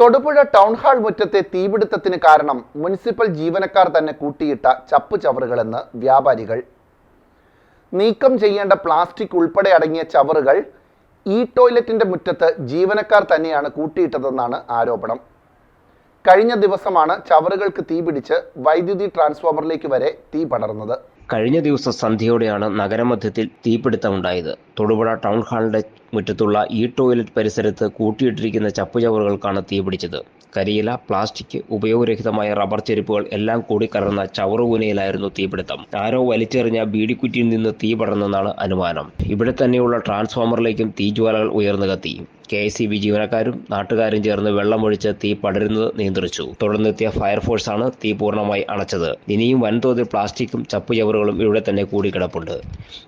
Thodupuzha town hall മുറ്റത്തെ തീപിടുത്തത്തിന് കാരണം municipal ജീവനക്കാർ തന്നെ കൂട്ടിയിട്ട ചപ്പ് ചവറുകളെന്ന് വ്യാപാരികൾ. നീക്കം ചെയ്യേണ്ട പ്ലാസ്റ്റിക് ഉൾപ്പെടെ അടങ്ങിയ ചവറുകൾ ഈ ടോയ്ലറ്റിന്റെ മുറ്റത്ത് ജീവനക്കാർ തന്നെയാണ് കൂട്ടിയിട്ടതെന്നാണ് ആരോപണം. കഴിഞ്ഞ ദിവസമാണ് ചവറുകൾക്ക് തീപിടിച്ച് വൈദ്യുതി ട്രാൻസ്ഫോമറിലേക്ക് വരെ തീ പടർന്നത്. കഴിഞ്ഞ ദിവസം സന്ധ്യയോടെയാണ് നഗരമധ്യത്തിൽ തീപിടുത്തമുണ്ടായത്. തൊടുപുഴ ടൗൺ ഹാളിന്റെ മുറ്റത്തുള്ള ഈ ടോയ്ലറ്റ് പരിസരത്ത് കൂട്ടിയിട്ടിരിക്കുന്ന ചപ്പുചവറുകൾക്കാണ് തീപിടിച്ചത് കരിയില പ്ലാസ്റ്റിക് ഉപയോഗരഹിതമായ റബ്ബർ ചെരുപ്പുകൾ എല്ലാം കൂടി കലർന്ന ചവറുകൂനയിലായിരുന്നു തീപിടുത്തം. ആരോ വലിച്ചെറിഞ്ഞ ബീഡിക്കുറ്റിയിൽ നിന്ന് തീ പടർന്നെന്നാണ് അനുമാനം. ഇവിടെ തന്നെയുള്ള ട്രാൻസ്ഫോമറിലേക്കും തീജ്വാലകൾ ഉയർന്നു കത്തി. കെ എസ് ബി ജീവനക്കാരും നാട്ടുകാരും ചേർന്ന് വെള്ളമൊഴിച്ച് തീ പടരുന്നത് നിയന്ത്രിച്ചു. തുടർന്നെത്തിയ ഫയർഫോഴ്സാണ് തീ പൂർണമായി അണച്ചത്. ഇനിയും വൻതോതിൽ പ്ലാസ്റ്റിക്കും ചപ്പുചവറുകളും ഇവിടെ തന്നെ കൂടിക്കിടപ്പുണ്ട്.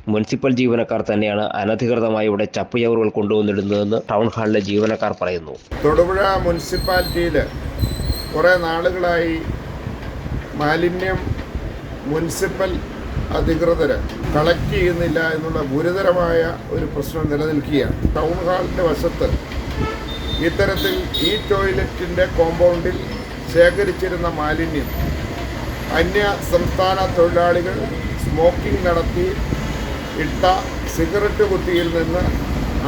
മുനിസിപ്പൽ ജീവനക്കാർ തന്നെയാണ് അനധികൃതമായി ഇവിടെ ചപ്പുചവറുകൾ കൊണ്ടുവന്നിടുന്നതെന്ന് ടൗൺ ഹാളിലെ ജീവനക്കാർ പറയുന്നു. തൊടുപുഴ മുനിസിപ്പാലിറ്റിയിൽ കുറേ നാളുകളായി മാലിന്യം മുനിസിപ്പൽ അധികൃതർ കളക്ട് ചെയ്യുന്നില്ല എന്നുള്ള ഗുരുതരമായ ഒരു പ്രശ്നം നിലനിൽക്കുകയാണ്. ടൗൺ ഹാളിന്റെ വശത്ത് ഇത്തരത്തിൽ ഈ ടോയ്ലറ്റിന്റെ കോമ്പൗണ്ടിൽ ശേഖരിച്ചിരുന്ന മാലിന്യം അന്യ സംസ്ഥാന തൊഴിലാളികൾ സ്മോക്കിംഗ് നടത്തി ഇട്ട സിഗരറ്റ് കുത്തിയിൽ നിന്ന്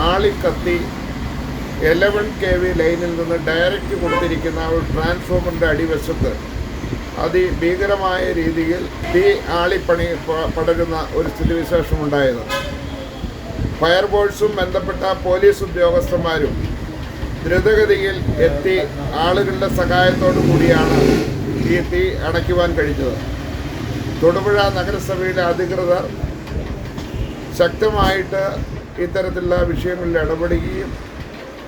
ആളിക്കത്തി എലവൻ കെ വി ലൈനിൽ നിന്ന് ഡയറക്റ്റ് കൊടുത്തിരിക്കുന്ന ഒരു ട്രാൻസ്ഫോമറിന്റെ അടിവശത്ത് അതിഭീകരമായ രീതിയിൽ തീ ആളിപ്പണി പടരുന്ന ഒരു സ്ഥിതിവിശേഷമുണ്ടായത് ഫയർഫോഴ്സും ബന്ധപ്പെട്ട പോലീസ് ഉദ്യോഗസ്ഥന്മാരും ദ്രുതഗതിയിൽ എത്തി ആളുകളുടെ സഹായത്തോടു കൂടിയാണ് ഈ തീ അടയ്ക്കുവാൻ കഴിഞ്ഞത്. തൊടുപുഴ നഗരസഭയിലെ അധികൃതർ ശക്തമായിട്ട് ഇത്തരത്തിലുള്ള വിഷയങ്ങളിൽ ഇടപെടുകയും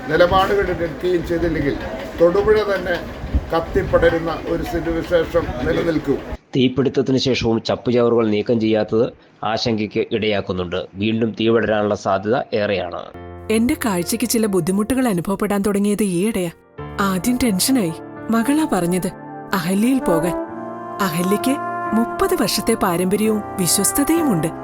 നിലപാടുകൾ എടുക്കുകയും ചെയ്തില്ലെങ്കിൽ തൊടുപുഴ തന്നെ കത്തിപ്പടരുന്ന ഒരു സ്ഥിതിവിശേഷം നിലനിൽക്കും. തീപിടുത്തത്തിന് ശേഷവും ചപ്പുചവറുകൾ നീക്കം ചെയ്യാത്തത് ആശങ്കയ്ക്ക് ഇടയാക്കുന്നുണ്ട്. വീണ്ടും തീപടരാനുള്ള സാധ്യത ഏറെയാണ്. എന്റെ കാഴ്ചക്ക് ചില ബുദ്ധിമുട്ടുകൾ അനുഭവപ്പെടാൻ തുടങ്ങിയത് ഈയിടെയാ. ആദ്യം ടെൻഷനായി. മകളാ പറഞ്ഞത് അഹല്യയിൽ പോകാൻ. അഹല്യയ്ക്ക് മുപ്പത് വർഷത്തെ പാരമ്പര്യവും വിശ്വസ്തതയുമുണ്ട്.